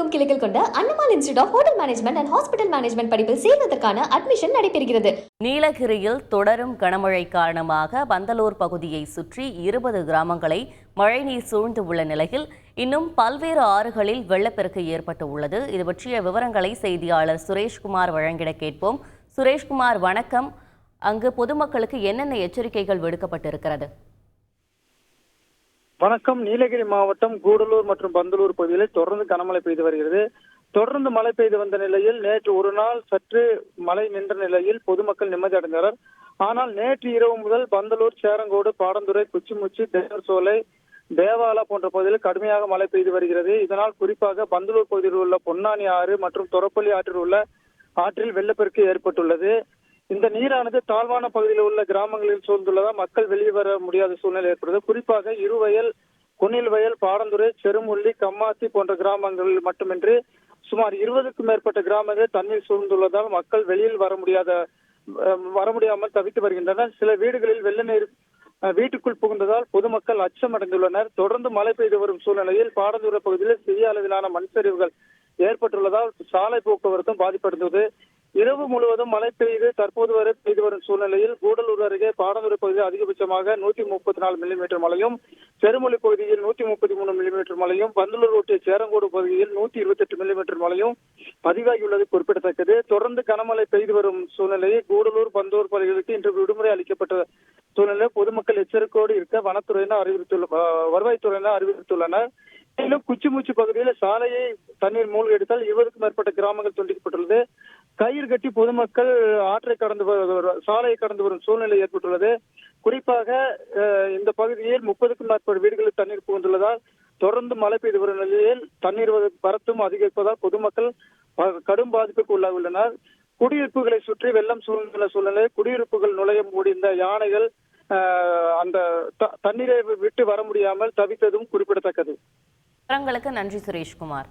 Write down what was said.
தமிழகமெங்கும் கிளைகள் கொண்ட Annamal institute of hotel management and hospital management படிப்பில் சேர்வதற்கான அட்மிஷன் நடைபெறுகிறது. நீலகிரியில் தொடரும் கனமழை காரணமாக பந்தலூர் பகுதியை சுற்றி இருபது கிராமங்களை மழைநீர் சூழ்ந்து உள்ள நிலையில் இன்னும் பல்வேறு ஆறுகளில் வெள்ளப்பெருக்கு ஏற்பட்டு உள்ளது. இது பற்றிய விவரங்களை செய்தியாளர் சுரேஷ்குமார் வழங்கிட கேட்போம். சுரேஷ்குமார் வணக்கம். அங்கு பொதுமக்களுக்கு என்னென்ன எச்சரிக்கைகள் விடுக்கப்பட்டிருக்கிறது? வணக்கம். நீலகிரி மாவட்டம் கூடலூர் மற்றும் பந்தலூர் பகுதிகளில் தொடர்ந்து கனமழை பெய்து வருகிறது. தொடர்ந்து மழை பெய்து வந்த நிலையில் நேற்று ஒரு நாள் சற்று மழை நின்ற நிலையில் பொதுமக்கள் நிம்மதி அடைந்தனர். ஆனால் நேற்று இரவு முதல் பந்தலூர் சேரங்கோடு பாடந்துறை குச்சிமுச்சி தேவர் சோலை தேவாலா போன்ற பகுதிகளில் கடுமையாக மழை பெய்து வருகிறது. இதனால் குறிப்பாக பந்தலூர் பகுதியில் உள்ள பொன்னானி ஆறு மற்றும் தொரப்பள்ளி ஆற்றில் உள்ள ஆற்றில் வெள்ளப்பெருக்கு ஏற்பட்டுள்ளது. இந்த நீரானது தாழ்வான பகுதியில் உள்ள கிராமங்களில் சூழ்ந்துள்ளதால் மக்கள் வெளியே வர முடியாத சூழ்நிலை ஏற்படுது குறிப்பாக இருவயல் குன்னில் வயல் பாடந்துறை செருமுள்ளி கம்மாத்தி போன்ற கிராமங்களில் மட்டுமின்றி சுமார் இருபதுக்கும் மேற்பட்ட கிராமங்கள் தண்ணீர் சூழ்ந்துள்ளதால் மக்கள் வெளியில் வர முடியாத வர முடியாமல் தவித்து வருகின்றனர். சில வீடுகளில் வெள்ள நீர் வீட்டுக்குள் புகுந்ததால் பொதுமக்கள் அச்சமடைந்துள்ளனர். தொடர்ந்து மழை பெய்து வரும் சூழ்நிலையில் பாடந்தூர பகுதியில் சிறிய அளவிலான மண் சரிவுகள் ஏற்பட்டுள்ளதால் சாலை போக்குவரத்தும் பாதிப்படைந்தது. இரவு முழுவதும் மழை பெய்து தற்போது வரை பெய்து வரும் சூழ்நிலையில் கூடலூர் அருகே பாடந்துறை பகுதியில் அதிகபட்சமாக நூத்தி முப்பத்தி நாலு மில்லிமீட்டர் மழையும் செருமொழி பகுதியில் நூத்தி முப்பத்தி மூணு மில்லிமீட்டர் மழையும் பந்தலூர் ஒட்டிய சேரங்கோடு பகுதியில் நூத்தி இருபத்தி எட்டு மில்லிமீட்டர் மழையும் பதிவாகியுள்ளது குறிப்பிடத்தக்கது. தொடர்ந்து கனமழை பெய்து வரும் சூழ்நிலையில் கூடலூர் பந்தூர் பகுதிகளுக்கு இன்று விடுமுறை அளிக்கப்பட்ட சூழ்நிலை பொதுமக்கள் எச்சரிக்கையோடு இருக்க வனத்துறையினர் அறிவித்துள்ள அஹ், வருவாய்த்துறையினர் அறிவித்துள்ளனர். மேலும் குச்சிமுச்சி பகுதியில் சாலையை தண்ணீர் மூழ்கடித்தால் இருபதுக்கும் மேற்பட்ட கிராமங்கள் துண்டிக்கப்பட்டுள்ளது. கயிறு கட்டி பொதுமக்கள் ஆற்றை கடந்து சாலையை கடந்து வரும் சூழ்நிலை ஏற்பட்டுள்ளது. குறிப்பாக இந்த பகுதியில் முப்பதுக்கும் மேற்பட்ட வீடுகளில் தண்ணீர் புகுந்துள்ளதால் தொடர்ந்து மழை பெய்து வரும் நிலையில் தண்ணீர் வரத்தும் அதிகரிப்பதால் பொதுமக்கள் கடும் பாதிப்புக்கு உள்ளாகியுள்ளனர். குடியிருப்புகளை சுற்றி வெள்ளம் சூழ்ந்துள்ள சூழ்நிலை குடியிருப்புகள் நுழைய முடிந்த யானைகள் அந்த த- தண்ணீரை விட்டு வர முடியாமல் தவித்ததும் குறிப்பிடத்தக்கது. நன்றி சுரேஷ்குமார்.